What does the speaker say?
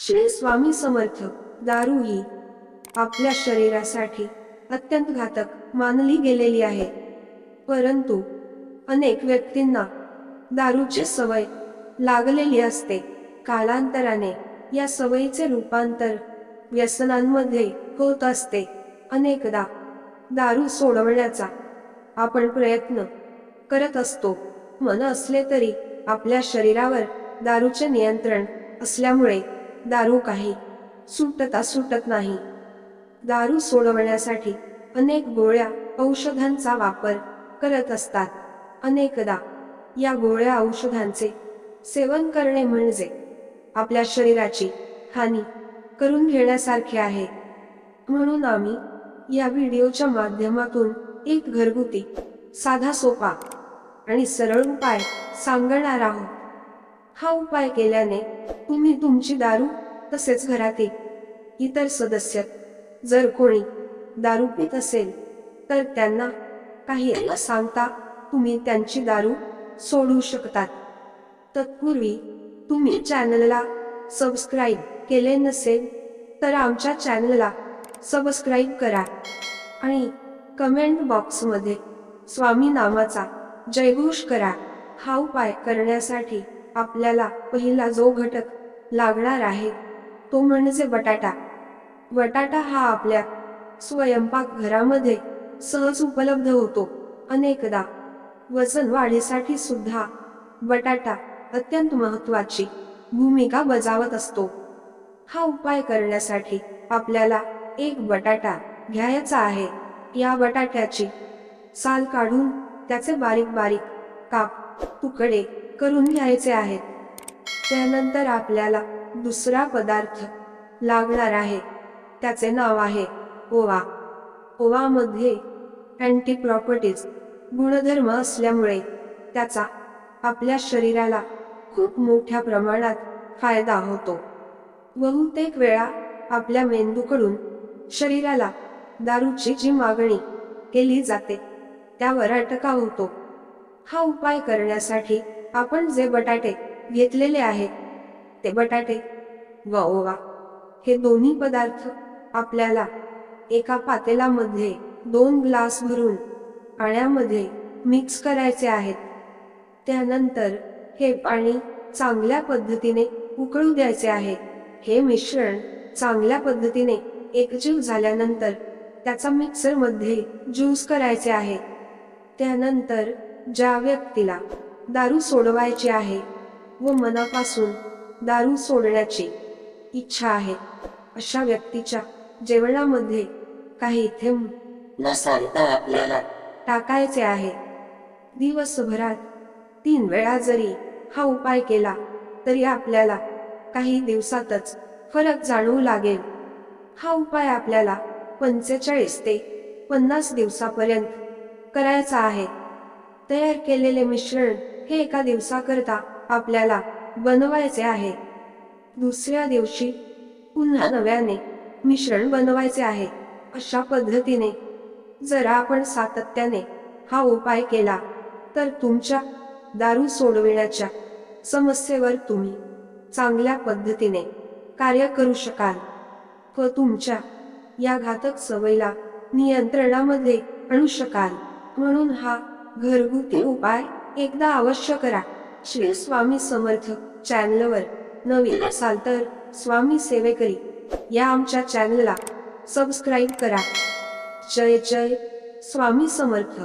श्री स्वामी समर्थ दारू ही आपल्या शरीरासाठी अत्यंत घातक मानली गेलेली आहे. परंतु अनेक व्यक्तींना दारूची सवय लागलेली असते. कालांतराने या सवयीचे रूपांतर व्यसनांमध्ये होत असते. अनेकदा दारू सोडवण्याचा आपण प्रयत्न करत असतो. मन असले तरी आपल्या शरीरावर दारूचे नियंत्रण असल्यामुळे दारू काही. सुटता सुटत नाही. दारू सोडवण्यासाठी अनेक गोळ्या औषधांचा वापर करत असतात. अनेकदा या गोळ्या औषधांचे सेवन करणे म्हणजे आपल्या शरीराची हानी करून घेण्यासारखे आहे. म्हणून आम्ही या व्हिडिओच्या माध्यमातून एक घरगुती साधा सोपा आणि सरळ उपाय सांगणार आहोत. हा उपाय केल्याने तुम्ही तुमची दारू तसेच घरातील इतर सदस्य जर कोणी दारू पित असेल तर त्यांना काही न सांगता तुम्ही त्यांची दारू सोडू शकतात. तत्पूर्वी तुम्ही चॅनलला सबस्क्राईब केले नसेल तर आमच्या चॅनलला सबस्क्राईब करा आणि कमेंट बॉक्समध्ये स्वामी नामाचा जयघोष करा. हा उपाय करण्यासाठी आपल्याला पहिला जो घटक लागणार आहे तो म्हणजे बटाटा. बटाटा हा आपल्या स्वयंपाक घरामध्ये सहज उपलब्ध होतो. अनेकदा वजन वाढीसाठी सुद्धा बटाटा अत्यंत महत्वाची भूमिका बजावत असतो. हा उपाय करण्यासाठी आपल्याला एक बटाटा घ्यायचा आहे. या बटाट्याची साल काढून त्याचे बारीक बारीक काप तुकडे करून घ्यायचे आहेत. त्यानंतर आपल्याला दुसरा पदार्थ लागणार आहे. त्याचे नाव आहे ओवा. ओवामध्ये अँटी प्रॉपर्टीज गुणधर्म असल्यामुळे त्याचा आपल्या शरीराला खूप मोठ्या प्रमाणात फायदा होतो. बहुतेक वेळा आपल्या मेंदूकडून शरीराला दारूची जी मागणी केली जाते त्यावर अटका होतो. हा उपाय करण्यासाठी आपण जे बटाटे घेतलेले आहेत ते बटाटे व ओवा हे दोन्ही पदार्थ आपल्याला एका पातेलामध्ये दोन ग्लास भरून पाण्यामध्ये मिक्स करायचे आहेत. त्यानंतर हे पाणी चांगल्या पद्धतीने उकळू द्यायचे आहे. हे मिश्रण चांगल्या पद्धतीने एकजीव झाल्यानंतर त्याचा मिक्सरमध्ये ज्यूस करायचे आहे. त्यानंतर ज्या व्यक्तीला दारू सोडवायची आहे व मनापासून दारू सोडण्याची इच्छा आहे. अशा व्यक्तीच्या जेवणामध्ये काही थेंब न सांगता आपल्याला टाकायचे आहे. दिवसभरात तीन वेळा जरी हा उपाय केला तरी आपल्याला काही दिवसातच फरक जाणवू लागेल. हा उपाय आपल्याला पंचेचाळीस ते पन्नास दिवसापर्यंत करायचा आहे. तयार केलेले मिश्रण हे एका दिवसाकरता आपल्याला बनवायचे आहे. दुसऱ्या दिवशी पुन्हा नव्याने मिश्रण बनवायचे आहे. अशा पद्धतीने जर आपण सातत्याने हा उपाय केला तर तुमच्या दारू सोडविण्याच्या समस्येवर तुम्ही चांगल्या पद्धतीने कार्य करू शकाल. व तुमच्या या घातक सवयीला नियंत्रणामध्ये आणू शकाल. म्हणून हा घरगुती उपाय एकदा अवश्य करा. श्री स्वामी समर्थ चॅनलवर नवीन असाल तर स्वामी सेवेकरी या आमच्या चॅनलला सबस्क्राईब करा. जय जय स्वामी समर्थ.